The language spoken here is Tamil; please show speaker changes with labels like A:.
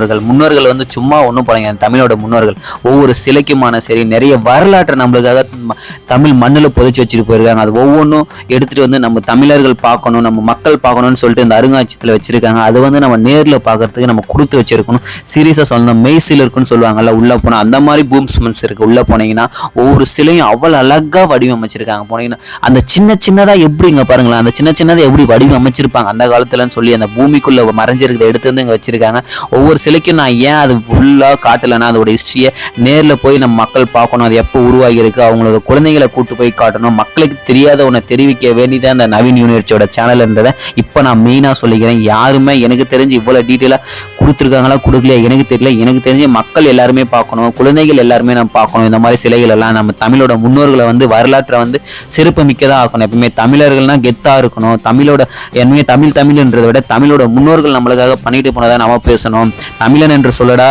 A: முன்னோர்கள் முன்னோர்கள் வந்து சும்மா ஒன்றும் போறாங்க தமிழோட முன்னோர்கள். ஒவ்வொரு சிலைக்குமான சரி நிறைய வரலாற்றை நம்மளுக்காக தமிழ் மண்ணில் புதைச்சி வச்சுட்டு போயிருக்காங்க. அது ஒவ்வொன்றும் எடுத்துட்டு வந்து நம்ம தமிழர்கள் பார்க்கணும் நம்ம மக்கள் பார்க்கணும்னு சொல்லிட்டு இந்த அருங்காட்சியத்தில் வச்சுருக்காங்க. அது வந்து நம்ம நேரில் பார்க்குறதுக்கு நம்ம கொடுத்து வச்சுருக்கணும். சீரியஸாக சொல்லணும் மெய்சில் இருக்குன்னு சொல்லுவாங்கல்ல உள்ள போனால் அந்த மாதிரி பூம்ஸ்மெண்ட்ஸ் இருக்குது உள்ள போனீங்கன்னா ஒவ்வொரு சிலையும் அவ்வளோ அழகா வடிவமைச்சிருக்காங்க. போனீங்கன்னா அந்த சின்ன சின்னதா எப்படிங்க பாருங்களேன் அந்த சின்ன சின்னதாக எப்படி வடிவமைச்சிருப்பாங்க. அந்த காலத்துலன்னு சொல்லி அந்த பூமிக்குள்ள மறைஞ்சிருக்கிற எடுத்து வந்து இங்கே வச்சிருக்காங்க. ஒவ்வொரு சிலைக்கு நான் ஏன் அது ஃபுல்லாக காட்டலைன்னா அதோட ஹிஸ்ட்ரியை நேரில் போய் நம்ம மக்கள் பார்க்கணும். அது எப்போ உருவாகியிருக்கு? அவங்களோட குழந்தைகளை கூட்டு போய் காட்டணும். மக்களுக்கு தெரியாத ஒன்றை தெரிவிக்க வேண்டியதான் அந்த நவீன் யூனிவர்சிட்டியோட சேனல்ன்றதை இப்போ நான் மெயினாக சொல்லிக்கிறேன். யாருமே எனக்கு தெரிஞ்சு இவ்வளோ டீட்டெயிலாக கொடுத்துருக்காங்களா கொடுக்கலையா எனக்கு தெரியல. எனக்கு தெரிஞ்சு மக்கள் எல்லாருமே பார்க்கணும். குழந்தைகள் எல்லாருமே நம்ம பார்க்கணும். இந்த மாதிரி சிலைகள் எல்லாம் நம்ம தமிழோட முன்னோர்களை வந்து வரலாற்றை வந்து சிறப்பு மிக்கதாக ஆக்கணும். எப்பவுமே தமிழர்கள்னா கெத்தாக இருக்கணும். தமிழோட என்னமே தமிழ் தமிழ்ன்றதை விட தமிழோட முன்னோர்கள் நம்மளுக்காக பண்ணிட்டு போனதாக நம்ம பேசணும். அமிலன் என்று சொல்லடா.